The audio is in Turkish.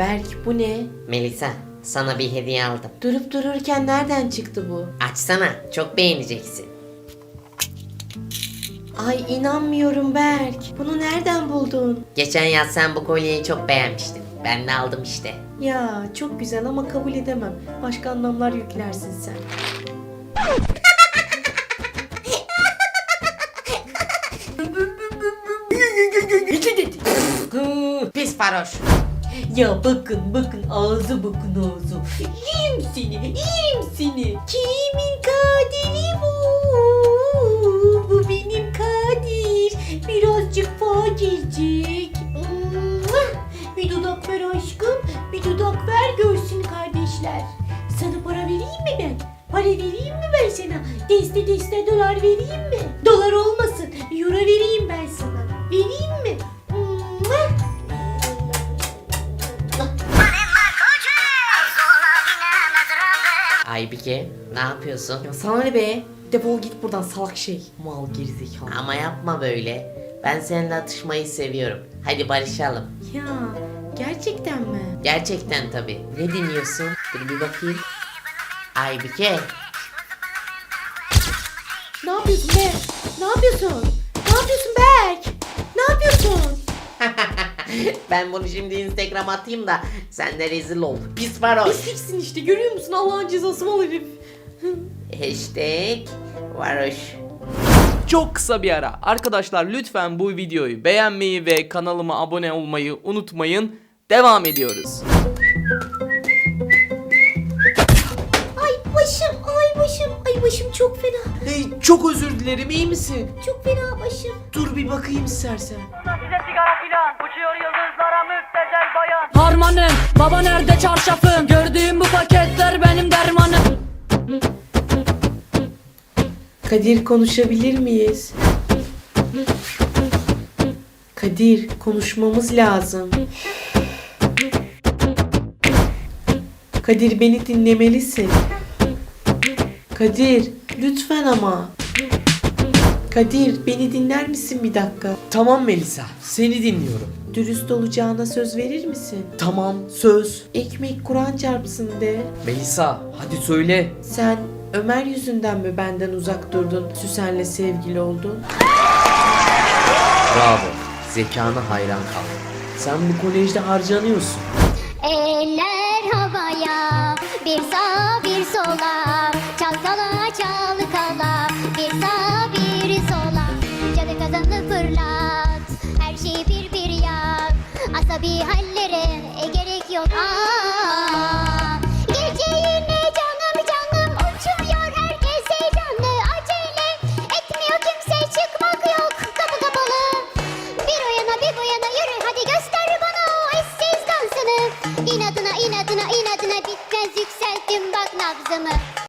Berk bu ne? Melisa sana bir hediye aldım. Durup dururken nereden çıktı bu? Açsana çok beğeneceksin. Ay inanmıyorum Berk. Bunu nereden buldun? Geçen yaz sen bu kolyeyi çok beğenmiştin. Ben de aldım işte. Ya çok güzel ama kabul edemem. Başka anlamlar yüklersin sen. Pis varoş. Ya bakın bakın ağzı bakın ağzı. Yiyeyim seni, yiyeyim seni. Kimin kaderi bu? Bu benim Kadir. Birazcık fakircik. Bir dudak ver aşkım, bir dudak ver görsün kardeşler. Sana para vereyim mi ben? Para vereyim mi ben sana? Deste deste dolar vereyim mi? Dolar olmasın, euro vereyim ben sana. Aybike ne yapıyorsun? Ya sana ne be? Defol git buradan salak şey. Mal gerizekalı. Ama yapma böyle. Ben seninle atışmayı seviyorum. Hadi barışalım. Ya gerçekten mi? Gerçekten tabi. Ne dinliyorsun? Dur bir bakayım. Aybike. Ne yapıyorsun be? Ne yapıyorsun? Ne yapıyorsun Berk? Ne yapıyorsun? ben bunu şimdi Instagram'a atayım da sen de rezil ol. Pis varoş. Pisliksin işte görüyor musun Allah'ın cezası mal herif. Hashtag varoş. Çok kısa bir ara. Arkadaşlar lütfen bu videoyu beğenmeyi ve kanalıma abone olmayı unutmayın. Devam ediyoruz. Ay başım, ay başım, ay başım çok fena. Hey, çok özür dilerim iyi misin? Çok fena başım. Dur bir bakayım istersen. Size sigara filan Uçuyor yıldızlara müptezel bayan Harmanım baba nerede çarşafım Gördüğüm bu paketler benim dermanım Kadir konuşabilir miyiz? Kadir konuşmamız lazım. Kadir beni dinlemelisin. Kadir lütfen ama. Kadir beni dinler misin bir dakika? Tamam Melisa seni dinliyorum. Dürüst olacağına söz verir misin? Tamam söz. Ekmek Kur'an çarpsın de. Melisa hadi söyle. Sen Ömer yüzünden mi benden uzak durdun? Süsen'le sevgili oldun. Bravo. Zekana hayran kaldım. Sen bu kolejde harcanıyorsun. Eller havaya bir sağa asabi hallere e, gerek yok. Aa, gece yine canım canım uçuyor. Herkes heyecanlı acele etmiyor. Kimse çıkmak yok kapı kapalı. Bir o bir bu yana yürü. Hadi göster bana o eşsiz dansını. İnadına inadına inadına bitmez. Yükselttim bak nabzımı